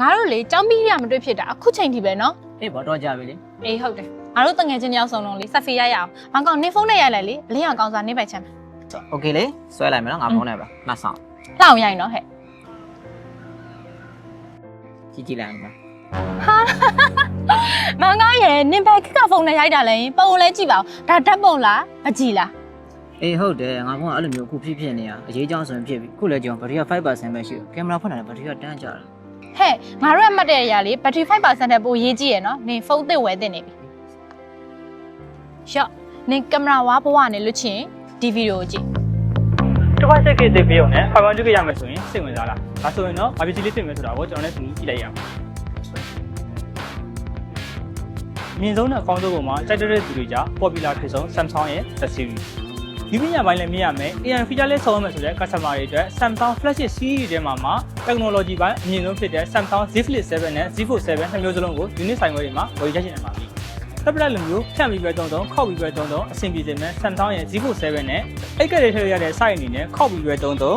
ငါတို့လေចောင်းပြီးရမတွေ့ဖြစ်တာအခုချိန်ထိပဲနော် အေးဘောတော့ကြပြီလေ အေးဟုတ်တယ်ငါတို့တငယ်ချင်းတယောက်ဆုံးလုံးလေးဆက်ဖီရရအောင်မောင်ကောင်နေဖုန်းနဲ့ရိုက်လိုက်လေအလင်းအောင်ကောင်းစားနေပိုက်ချမ်းမယ် โอเคလေဆွဲလိုက်မယ်နော်ငါဖုန်းနဲ့ပါနှက်ဆောင် လှအောင်ရိုက်နော်ဟဲ့ ကြည့်ကြည့်လိုက်အောင် ဟာမောင်ကောင်ရဲ့နင်ဘယ်ခက်ကဖုန်းနဲ့ရိုက်တာလဲပုံလဲကြည့်ပါဦးဒါဓာတ်ပုံလားမကြည့်လား အေးဟုတ်တယ်ငါဖုန်းကအဲ့လိုမျိုးအခုဖြစ်ဖြစ်နေရအရေးကြောင်းဆိုရင်ဖြစ်ပြီခုလည်းကြောင်ဘက်ထရီက5%ပဲရှိတယ်ကင်မရာဖွင့်လာတယ်ဘက်ထရီကတန်းကြတာ ဟဲ့ငါတို့ရဲ့မှတ်တဲ့အရာလေးဘက်ထရီ5%တဲ့ပိုရေးကြည့်ရနော်နင်ဖုန်းသစ်ဝယ်သင့်နေပြီရော့နင်ကင်မရာဝါဘဝနဲ့လွတ်ချင်ဒီဗီဒီယိုကိုကြည့်တစ်ခွက်စိတ်ကိစိတ်ပေးအောင်နဲ့ဖိုင်ဝမ်တူကရမယ်ဆိုရင်စိတ်ဝင်စားလားဒါဆိုရင်တော့ဘာပစ္စည်းလေးဖြစ်မယ်ဆိုတာကိုကျွန်တော်လည်းသူကြည့်လိုက်ရအောင်မြင်ဆုံးတဲ့အကောင်းဆုံးပုံမှာစိုက်တဲ့သူတွေကြ popular ဖြစ်ဆုံး Samsung ရဲ့ Z series ဒီပညာပိုင်းလည်းမြင်ရမယ် AI feature လေးဆောင်ရမယ်ဆိုတဲ့ customer တွေအတွက် Samsung flagship series တွေမှာမှာ technology ပိုင်းအမြင့်ဆုံးဖြစ်တဲ့ Samsung Z Flip 7နဲ့ Z Fold 7နှစ်မျိုးစလုံးကို unit ဆိုင်ဝဲတွေမှာဝယ်ရရှိနိုင်ပါပြီ။ tablet လိုမျိုးဖြန့်ပြီးပဲတုံတုံခောက်ပြီးပဲတုံတုံအဆင်ပြေစေမယ် Samsung ရဲ့ Z Fold 7နဲ့အိတ်ကလေးထည့်ရတဲ့ site အနေနဲ့ခောက်ပြီးပဲတုံတုံ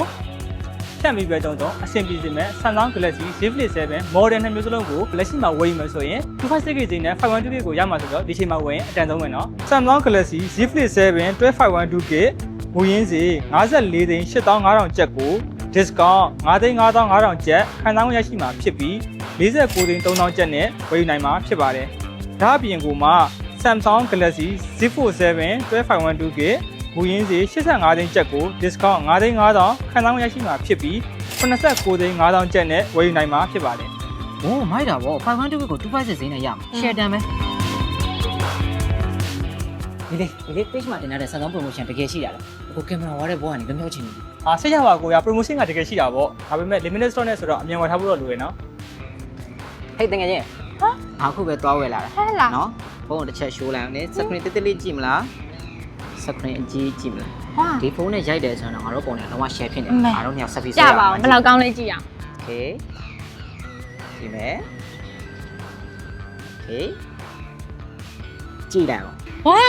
ဖြန့်ပြီးပဲတုံတုံအဆင်ပြေစေမယ် Samsung Galaxy Z Flip 7 model နှစ်မျိုးစလုံးကို Galaxy မှာဝယ်ယူမယ်ဆိုရင်256 GB နဲ့ 512GB ကိုရမှာဆိုတော့ဒီချိန်မှာဝယ်ရင်အတန်ဆုံးပဲเนาะ Samsung Galaxy Z Flip 7 1252GB မူရင်းစီ54သိန်း8500ကျပ်ကို discount 5သိန်း9500ကျပ်ခံစားခွင့်ရရှိမှာဖြစ်ပြီး49သိန်း3000ကျပ်နဲ့ဝယ်ယူနိုင်မှာဖြစ်ပါတယ်။ဒါအပြင်ကိုမှ Samsung Galaxy Z Fold 7 1252GB မူရင်းစီ85သိန်းကျပ်ကို discount 5သိန်း9000ခံစားခွင့်ရရှိမှာဖြစ်ပြီး89သိန်း9000ကျပ်နဲ့ဝယ်ယူနိုင်မှာဖြစ်ပါတယ်။အိုးမိုက်တာဗော512ကို256ဈေးနဲ့ရမှာ။ share တန်ပဲ။ဒီလေဒီလေ page မှာတင်ထားတဲ့ Samsung promotion တကယ်ရှိတာလား။အခုကင်မရာဝါတဲ့ဘောကနေလည်းမြောက်ချင်နေပြီ။အားစိတ်ရပါကိုရ promotion ကတကယ်ရှိတာပေါ့။ဒါပေမဲ့ limited stock နဲ့ဆိုတော့အမြန်ဝယ်ထားဖို့တော့လိုရယ်နော်။ဟေးတကယ်ချင်းဟာအခုပဲသွားဝယ်လာတာဟဲ့လားနော်ဖုန်းကိုတစ်ချက်ရှိုးလိုက်အောင်လေ screen တိတိလေးကြည့်မလား screen အကြီးကြည့်မလားဟွာဒီဖုန်းနဲ့ရိုက်တယ်ဆိုတော့ငါတို့ပုံနဲ့လုံးဝ share ဖြစ်နေတယ်ငါတို့နှစ်ယောက် selfie ကြပါအောင်ဘယ်လောက်ကောင်းလဲကြည့်ရအောင် okay ကြည့်မယ် okay ကြည့်လိုက်အောင်ဝါ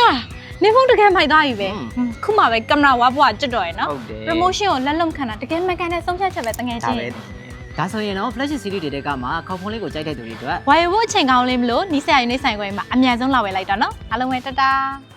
နေဖုန်းတကယ်မိုက်သားပြီပဲခုမှပဲကင်မရာဝါဘွားကြွတော်ရယ်နော် promotion ကိုလက်လုံခံတာတကယ်မှန်ကန်တဲ့ဆုံးဖြတ်ချက်ပဲတကယ်ချင်းဒါဆိုရင်တော့ flash series တွေတဲကမှာခေါဖုန်းလေးကိုကြိုက်တဲ့သူတွေအတွက် wire ဖို့အချိန်ကောင်းလေးမလို့နီးစရာရင်းနေဆိုင်ခွဲမှာအမြန်ဆုံးလာဝယ်လိုက်တာနော်အားလုံးပဲတတား